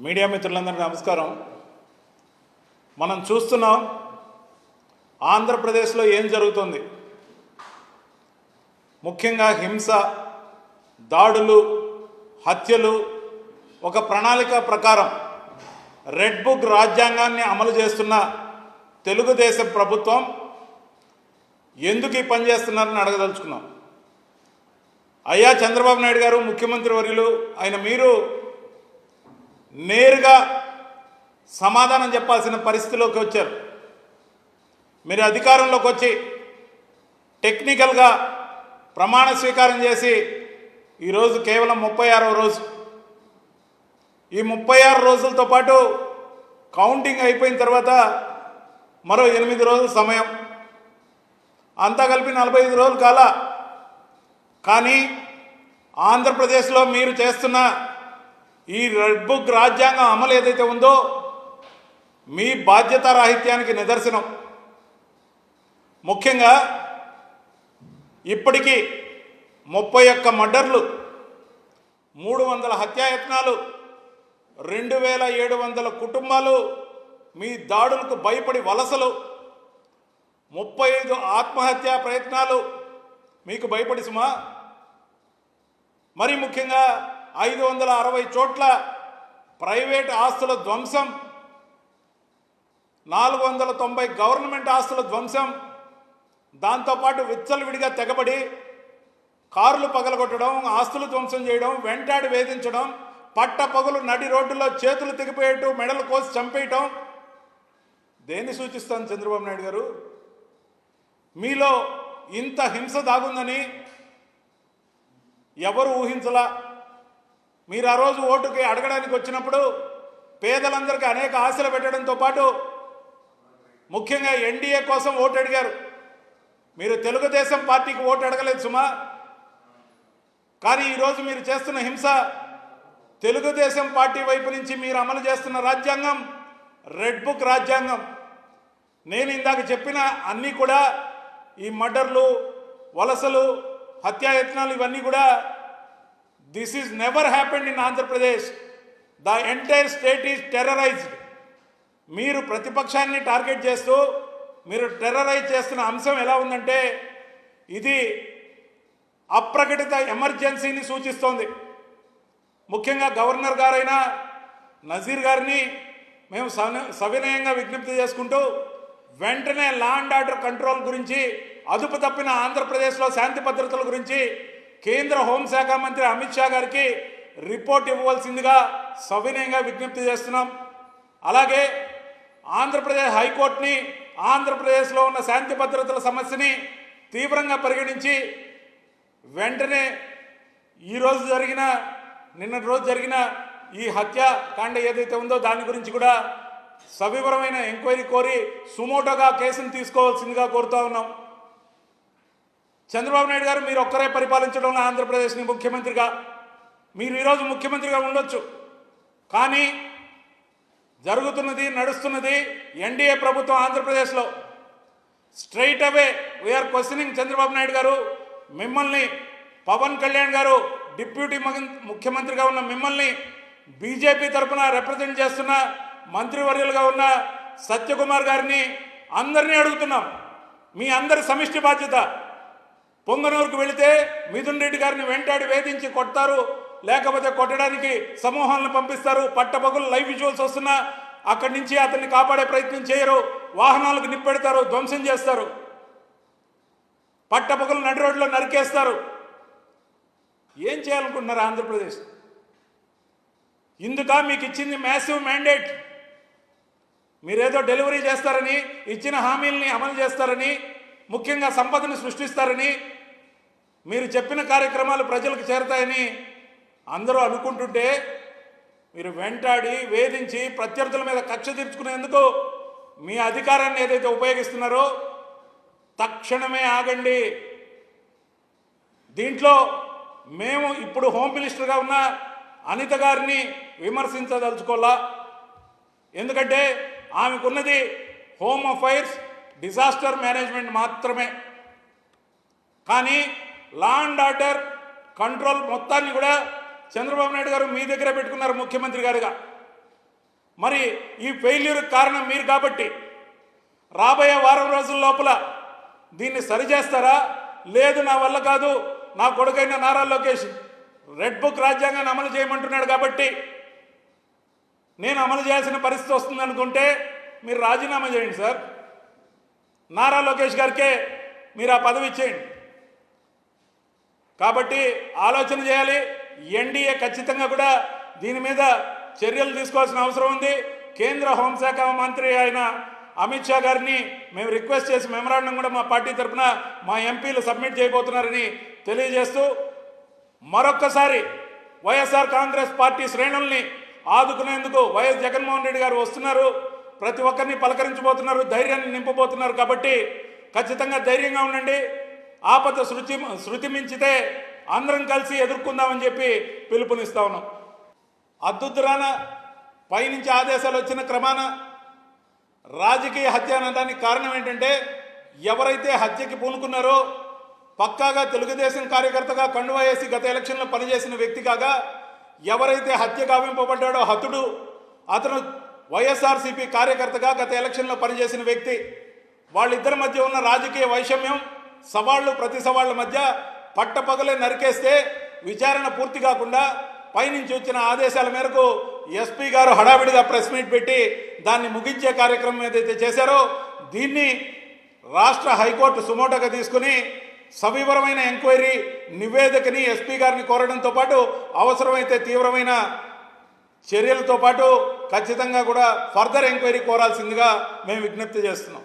Media మిత్రులందరికీ నమస్కారం. మనం చూస్తున్నాం ఆంధ్రప్రదేశ్లో ఏం జరుగుతుంది? ముఖ్యంగా హింస దాడులు హత్యలు ఒక ప్రణాళిక ప్రకారం రెడ్ బుక్ రాజ్యాంగాన్ని అమలు చేస్తున్న తెలుగుదేశం ప్రభుత్వం ఎందుకు ఈ పని చేస్తున్నారని అడగదలుచుకున్నాం. అయ్యా చంద్రబాబు నాయుడు గారు ముఖ్యమంత్రి వర్యులు ఆయన మీరు నేరుగా సమాధానం చెప్పాల్సిన పరిస్థితిలోకి వచ్చారు. మీరు అధికారంలోకి వచ్చి టెక్నికల్గా ప్రమాణ స్వీకారం చేసి ఈరోజు కేవలం ముప్పై ఆరవ రోజు. ఈ ముప్పై ఆరు రోజులతో పాటు కౌంటింగ్ అయిపోయిన తర్వాత మరో ఎనిమిది రోజుల సమయం. అంతా కలిపి నలభై ఐదు రోజులు కాల. కానీ ఆంధ్రప్రదేశ్లో మీరు చేస్తున్న ఈ రెడ్ బుక్ రాజ్యాంగం అమలు ఏదైతే ఉందో మీ బాధ్యతారాహిత్యానికి నిదర్శనం. ముఖ్యంగా ఇప్పటికీ ముప్పై ఒక్క మర్డర్లు మూడు వందల హత్యాయత్నాలు రెండు వేల ఏడు వందల కుటుంబాలు మీ దాడులకు భయపడి వలసలు ముప్పై ఐదు ఆత్మహత్యా ప్రయత్నాలు మీకు భయపడి సుమా. మరి ముఖ్యంగా ఐదు వందల అరవై చోట్ల ప్రైవేట్ ఆస్తుల ధ్వంసం నాలుగు వందల తొంభై గవర్నమెంట్ ఆస్తుల ధ్వంసం దాంతోపాటు విచ్చలవిడిగా తెగబడి కార్లు పగలగొట్టడం ఆస్తులు ధ్వంసం చేయడం వెంటాడి వేధించడం పట్ట పగులు నడి రోడ్డులో చేతులు తెగిపోయేట్టు మెడలు కోసి చంపేయటం. దేన్ని సూచిస్తాను చంద్రబాబు నాయుడు గారు? మీలో ఇంత హింస దాగుందని ఎవరు ఊహించలా? మీరు ఆ రోజు ఓటుకి అడగడానికి వచ్చినప్పుడు పేదలందరికీ అనేక ఆశలు పెట్టడంతో పాటు ముఖ్యంగా ఎన్డీఏ కోసం ఓటు అడిగారు. మీరు తెలుగుదేశం పార్టీకి ఓటు అడగలేదు సుమా. కానీ ఈరోజు మీరు చేస్తున్న హింస తెలుగుదేశం పార్టీ వైపు నుంచి మీరు అమలు చేస్తున్న రాజ్యాంగం రెడ్ బుక్ రాజ్యాంగం. నేను ఇందాక చెప్పిన అన్నీ కూడా ఈ మర్డర్లు వలసలు హత్యాయత్నాలు ఇవన్నీ కూడా this is never happened in Andhra Pradesh the entire state is terrorized మీరు ప్రతిపక్షాన్ని టార్గెట్ చేస్తూ మీరు టెర్రరైజ్ చేస్తున్న అంశం ఎలా ఉందంటే ఇది అప్రకటిత ఎమర్జెన్సీని సూచిస్తోంది. ముఖ్యంగా గవర్నర్ గారైన నజీర్ గారిని మేము సవినయంగా విజ్ఞప్తి చేసుకుంటూ వెంటనే లా అండ్ ఆర్డర్ కంట్రోల్ గురించి అదుపు తప్పిన ఆంధ్రప్రదేశ్లో శాంతి భద్రతల గురించి కేంద్ర హోంశాఖ మంత్రి అమిత్ షా గారికి రిపోర్ట్ ఇవ్వవలసిందిగా సవినయంగా విజ్ఞప్తి చేస్తున్నాం. అలాగే ఆంధ్రప్రదేశ్ హైకోర్టుని ఆంధ్రప్రదేశ్లో ఉన్న శాంతి భద్రతల సమస్యని తీవ్రంగా పరిగణించి వెంటనే ఈరోజు జరిగిన నిన్నటి రోజు జరిగిన ఈ హత్యాకాండ ఏదైతే ఉందో దాని గురించి కూడా సవివరమైన ఎంక్వైరీ కోరి సుమోటోగా కేసును తీసుకోవాల్సిందిగా కోరుతా ఉన్నాం. చంద్రబాబు నాయుడు గారు మీరు ఒక్కరే పరిపాలించడంలో ఆంధ్రప్రదేశ్ని ముఖ్యమంత్రిగా మీరు ఈరోజు ముఖ్యమంత్రిగా ఉండొచ్చు. కానీ జరుగుతున్నది నడుస్తున్నది ఎన్డీఏ ప్రభుత్వం ఆంధ్రప్రదేశ్లో. Straight away we are questioning Chandrababu Naidu garu మిమ్మల్ని పవన్ కళ్యాణ్ గారు డిప్యూటీ ముఖ్యమంత్రిగా ఉన్న మిమ్మల్ని బీజేపీ తరఫున రిప్రజెంట్ చేస్తున్న మంత్రివర్యులుగా ఉన్న సత్యకుమార్ గారిని అందరినీ అడుగుతున్నాం. మీ అందరి సమిష్టి బాధ్యత పొంగనూరుకు వెళితే మిథున్ రెడ్డి గారిని వెంటాడి వేధించి కొడతారు లేకపోతే కొట్టడానికి సమూహాలను పంపిస్తారు పట్టపగులు లైవ్ విజువల్స్ వస్తున్నా అక్కడి నుంచి అతన్ని కాపాడే ప్రయత్నం చేయరు వాహనాలకు నిప్పెడతారు ధ్వంసం చేస్తారు. పట్టపగులు నడి రోడ్లో నరికేస్తారు. ఏం చేయాలనుకుంటున్నారు ఆంధ్రప్రదేశ్? ఇందుక మీకు ఇచ్చింది మ్యాసివ్ మ్యాండేట్ మీరేదో డెలివరీ చేస్తారని ఇచ్చిన హామీల్ని అమలు చేస్తారని ముఖ్యంగా సంపదను సృష్టిస్తారని మీరు చెప్పిన కార్యక్రమాలు ప్రజలకు చేరతాయని అందరూ అనుకుంటుంటే మీరు వెంటాడి వేధించి ప్రత్యర్థుల మీద కక్ష తీర్చుకునేందుకు మీ అధికారాన్ని ఏదైతే ఉపయోగిస్తున్నారో తక్షణమే ఆగండి. దీంట్లో మేము ఇప్పుడు హోమ్ మినిస్టర్గా ఉన్న అనిత గారిని విమర్శించదలుచుకోవాలా? ఎందుకంటే ఆమెకున్నది హోమ్ అఫైర్స్ డిజాస్టర్ మేనేజ్మెంట్ మాత్రమే. కానీ లా అండ్ ఆర్డర్ కంట్రోల్ మొత్తాన్ని కూడా చంద్రబాబు నాయుడు గారు మీ దగ్గర పెట్టుకున్నారు ముఖ్యమంత్రి గారుగా. మరి ఈ ఫెయిల్యూర్ కారణం మీరు కాబట్టి రాబోయే వారం రోజుల లోపల దీన్ని సరిచేస్తారా లేదు నా వల్ల కాదు నా కొడుకైన నారా లోకేష్ రెడ్ బుక్ రాజ్యాంగాన్ని అమలు చేయమంటున్నాడు కాబట్టి నేను అమలు చేయాల్సిన పరిస్థితి వస్తుంది అనుకుంటే మీరు రాజీనామా చేయండి సార్. నారా లోకేష్ గారికే మీరు ఆ పదవి ఇచ్చేయండి. కాబట్టి ఆలోచన చేయాలి. ఎన్డీఏ ఖచ్చితంగా కూడా దీని మీద చర్యలు తీసుకోవాల్సిన అవసరం ఉంది. కేంద్ర హోంశాఖ మంత్రి అయిన అమిత్ షా గారిని మేము రిక్వెస్ట్ చేసి మెమరాండం కూడా మా పార్టీ తరఫున మా ఎంపీలు సబ్మిట్ చేయబోతున్నారని తెలియజేస్తూ మరొక్కసారి వైఎస్ఆర్ కాంగ్రెస్ పార్టీ శ్రేణుల్ని ఆదుకునేందుకు వైఎస్ జగన్మోహన్ రెడ్డి గారు వస్తున్నారు. ప్రతి ఒక్కరిని పలకరించబోతున్నారు ధైర్యాన్ని నింపబోతున్నారు కాబట్టి ఖచ్చితంగా ధైర్యంగా ఉండండి. ఆపద శృతి శృతి మించితే అందరం కలిసి ఎదుర్కొందామని చెప్పి పిలుపునిస్తా ఉన్నాం. అద్దుద్రాన పైనుంచి ఆదేశాలు వచ్చిన క్రమాన రాజకీయ హత్య అనడానికి కారణం ఏంటంటే ఎవరైతే హత్యకి పూనుకున్నారో పక్కాగా తెలుగుదేశం కార్యకర్తగా కండువా వేసి గత ఎలక్షన్లో పనిచేసిన వ్యక్తి కాగా ఎవరైతే హత్య కావింపబడ్డాడో హతుడు అతను వైఎస్ఆర్సీపీ కార్యకర్తగా గత ఎలక్షన్లో పనిచేసిన వ్యక్తి వాళ్ళిద్దరి మధ్య ఉన్న రాజకీయ వైషమ్యం సవాళ్ళు ప్రతి సవాళ్ళ మధ్య పట్టపగలే నరికేస్తే విచారణ పూర్తి కాకుండా పైనుంచి వచ్చిన ఆదేశాల మేరకు ఎస్పీ గారు హడావిడిగా ప్రెస్ మీట్ పెట్టి దాన్ని ముగించే కార్యక్రమం ఏదైతే చేశారో దీన్ని రాష్ట్ర హైకోర్టు సుమోటోగా తీసుకుని సవివరమైన ఎంక్వైరీ నివేదికని ఎస్పీ గారిని కోరడంతో పాటు అవసరమైతే తీవ్రమైన చర్యలతో పాటు ఖచ్చితంగా కూడా ఫర్దర్ ఎంక్వైరీ కోరాల్సిందిగా మేము విజ్ఞప్తి చేస్తున్నాం.